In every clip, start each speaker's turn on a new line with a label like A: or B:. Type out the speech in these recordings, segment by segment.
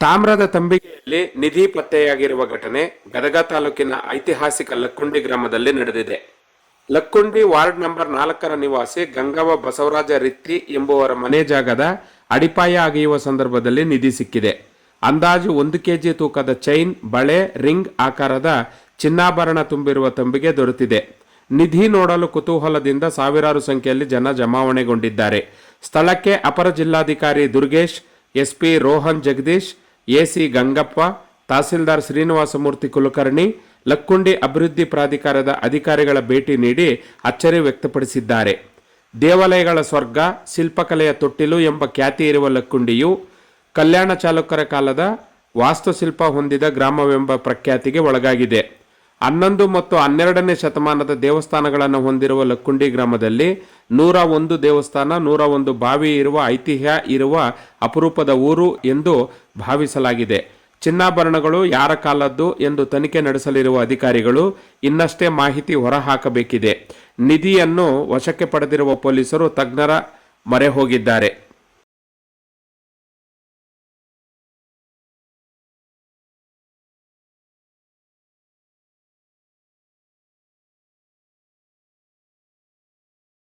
A: ತಾಮ್ರದ ತಂಬಿಗೆಯಲ್ಲಿ ನಿಧಿ ಪತ್ತೆಯಾಗಿರುವ ಘಟನೆ ಗದಗ ತಾಲೂಕಿನ ಐತಿಹಾಸಿಕ ಲಕ್ಕುಂಡಿ ಗ್ರಾಮದಲ್ಲಿ ನಡೆದಿದೆ. ಲಕ್ಕುಂಡಿ ವಾರ್ಡ್ ನಂಬರ್ ನಾಲ್ಕರ ನಿವಾಸಿ ಗಂಗವ ಬಸವರಾಜ ರಿತ್ತಿ ಎಂಬುವರ ಮನೆ ಜಾಗದ ಅಡಿಪಾಯ ಅಗೆಯುವ ಸಂದರ್ಭದಲ್ಲಿ ನಿಧಿ ಸಿಕ್ಕಿದೆ. ಅಂದಾಜು ಒಂದು ಕೆಜಿ ತೂಕದ ಚೈನ್, ಬಳೆ, ರಿಂಗ್ ಆಕಾರದ ಚಿನ್ನಾಭರಣ ತುಂಬಿರುವ ತಂಬಿಗೆ ದೊರೆತಿದೆ. ನಿಧಿ ನೋಡಲು ಕುತೂಹಲದಿಂದ ಸಾವಿರಾರು ಸಂಖ್ಯೆಯಲ್ಲಿ ಜನ ಜಮಾವಣೆಗೊಂಡಿದ್ದಾರೆ. ಸ್ಥಳಕ್ಕೆ ಅಪರ ಜಿಲ್ಲಾಧಿಕಾರಿ ದುರ್ಗೇಶ್, ಎಸ್ಪಿ ರೋಹನ್ ಜಗದೀಶ್ ಎಸಿ ಗಂಗಪ್ಪ, ತಹಸೀಲ್ದಾರ್ ಶ್ರೀನಿವಾಸಮೂರ್ತಿ ಕುಲಕರ್ಣಿ, ಲಕ್ಕುಂಡಿ ಅಭಿವೃದ್ಧಿ ಪ್ರಾಧಿಕಾರದ ಅಧಿಕಾರಿಗಳ ಭೇಟಿ ನೀಡಿ ಅಚ್ಚರಿ ವ್ಯಕ್ತಪಡಿಸಿದ್ದಾರೆ. ದೇವಾಲಯಗಳ ಸ್ವರ್ಗ, ಶಿಲ್ಪಕಲೆಯ ತೊಟ್ಟಿಲು ಎಂಬ ಖ್ಯಾತಿ ಇರುವ ಲಕ್ಕುಂಡಿಯು ಕಲ್ಯಾಣ ಚಾಲುಕ್ಯರ ಕಾಲದ ವಾಸ್ತುಶಿಲ್ಪ ಹೊಂದಿದ ಗ್ರಾಮವೆಂಬ ಪ್ರಖ್ಯಾತಿಗೆ ಒಳಗಾಗಿದೆ. ಹನ್ನೊಂದು ಮತ್ತು ಹನ್ನೆರಡನೇ ಶತಮಾನದ ದೇವಸ್ಥಾನಗಳನ್ನು ಹೊಂದಿರುವ ಲಕ್ಕುಂಡಿ ಗ್ರಾಮದಲ್ಲಿ ನೂರ ಒಂದು ದೇವಸ್ಥಾನ, ನೂರ ಒಂದು ಬಾವಿ ಇರುವ ಐತಿಹ್ಯ ಇರುವ ಅಪರೂಪದ ಊರು ಎಂದು ಭಾವಿಸಲಾಗಿದೆ. ಚಿನ್ನಾಭರಣಗಳು ಯಾರ ಕಾಲದ್ದು ಎಂದು ತನಿಖೆ ನಡೆಸಲಿರುವ ಅಧಿಕಾರಿಗಳು ಇನ್ನಷ್ಟೇ ಮಾಹಿತಿ ಹೊರಹಾಕಬೇಕಿದೆ. ನಿಧಿಯನ್ನು ವಶಕ್ಕೆ ಪಡೆದಿರುವ ಪೊಲೀಸರು ತಜ್ಞರ ಮೊರೆ ಹೋಗಿದ್ದಾರೆ.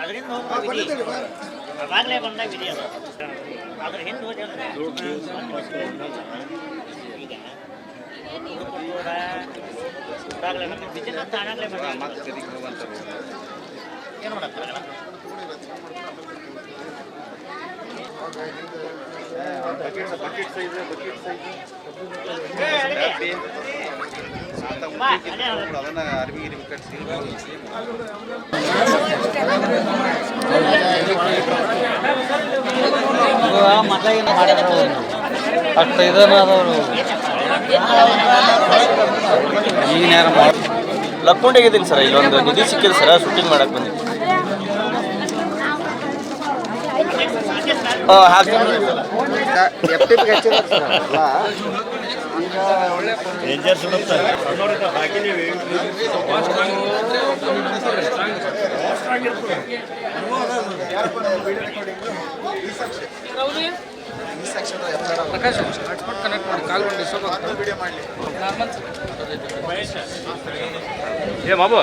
B: ಅದರಿಂದ ಹೋಗ್ಬೋದು ಅವಾಗಲೇ ಬಂದಾಗ ವಿಧಿ ಅದು ಅದ್ರ ಹಿಂದೆ ಹೋದ್ರೆ ಈಗ ಇದು ಬಿಜಿನ ತಾನಾಗಲೇ ಬಂದ ಏನು ಮಾಡತ್ತಾರ
C: ಅದನ್ನ ಅರ್ಬಿ ಗಿರ್ಬಿ ಕಟ್ಸಿ
D: ಅಷ್ಟು ಇದನ್ನ ಅದವರು ಮಾಡಿ ಲಕ್ಕೊಂಡಿದ್ದೀನಿ ಸರ್ ಇಲ್ಲೊಂದು ನಿಧಿ ಸಿಕ್ಕಿದೆ ಸರ್ ಶೂಟಿಂಗ್ ಮಾಡಕ್ಕೆ ಬಂದಿದ್ದೀನಿ. ಹಾಂ ಹಾಕ್ತೀನಿ.
C: ಮಾಡಿ ವಿಡಿಯೋ ನಾರ್ಮಲ್
D: ಏ ಬಾಬು.